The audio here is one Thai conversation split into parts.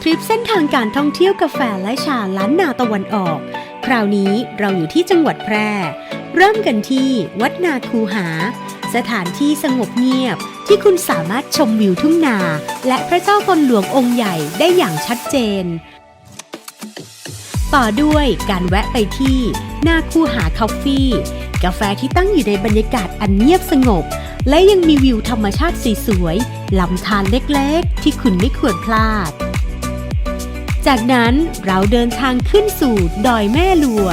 ทริปเส้นทางการท่องเที่ยวกาแฟและชาล้านนาตะวันออก คราวนี้เราอยู่ที่จังหวัดแพร่ เริ่มกันที่วัดนาคูหา สถานที่สงบเงียบที่คุณสามารถชมวิวทุ่งนา และพระเจ้าตนหลวงองค์ใหญ่ได้อย่างชัดเจน ต่อด้วยการแวะไปที่นาคูหาคอฟฟี่ กาแฟที่ตั้งอยู่ในบรรยากาศอันเงียบสงบ และยังมีวิวธรรมชาติสวยๆลำธารเล็กๆ ที่คุณไม่ควรพลาด จากนั้นเราเดินทางขึ้นสู่ดอยแม่ลัว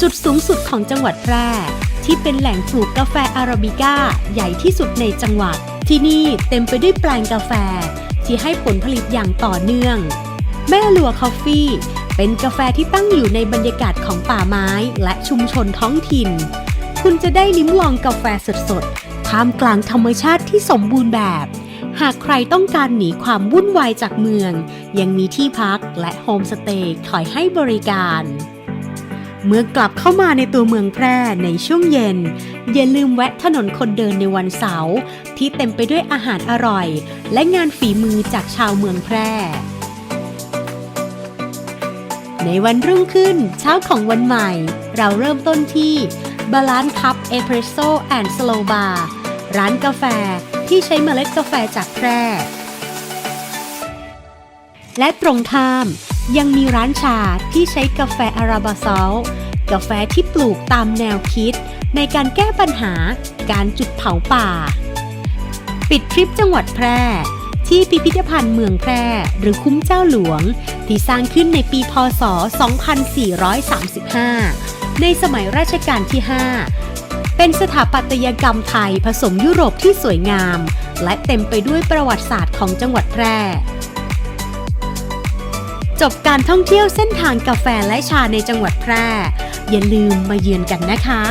จุดสูงสุดของจังหวัดแพร่ ที่เป็นแหล่งปลูกกาแฟอาราบิก้าใหญ่ที่สุดในจังหวัด ที่นี่เต็มไปด้วยแปลงกาแฟ ที่ให้ผลผลิตอย่างต่อเนื่อง แม่ลัวคอฟฟี่ เป็นกาแฟที่ตั้งอยู่ในบรรยากาศของป่าไม้และชุมชนท้องถิ่น คุณจะได้ลิ้มลองกาแฟสดๆท่ามกลางธรรมชาติที่สมบูรณ์แบบ หากใครต้องการหนีความวุ่นวายจากเมือง ยังมีที่พักและโฮมสเตย์คอยให้บริการ เมื่อกลับเข้ามาในตัวเมืองแพร่ในช่วงเย็น อย่าลืมแวะถนนคนเดินในวันเสาร์ที่เต็มไปด้วยอาหารอร่อย และงานฝีมือจากชาวเมืองแพร่ในวันรุ่งขึ้นเช้าของวันใหม่ เราเริ่มต้นที่บาลานซ์คัพเอสเปรสโซ่แอนด์สโลบาร์ร้านกาแฟ ที่ใช้เมล็ดกาแฟจากแพร่ และตรงข้ามยังมีร้านชาที่ใช้กาแฟอาราบาซอลกาแฟที่ปลูกตามแนวคิด ในการแก้ปัญหาการจุดเผาป่า ปิดทริปจังหวัดแพร่ ที่พิพิธภัณฑ์เมืองแพร่ หรือคุ้มเจ้าหลวง ที่สร้างขึ้นในปีพศ 2435 ในสมัยรัชกาลที่ 5 เป็นสถาปัตยกรรมไทยผสมยุโรปที่สวยงาม และเต็มไปด้วยประวัติศาสตร์ของจังหวัดแพร่ จบการท่องเที่ยวเส้นทางกาแฟและชาในจังหวัดแพร่ อย่าลืมมาเยือนกันนะคะ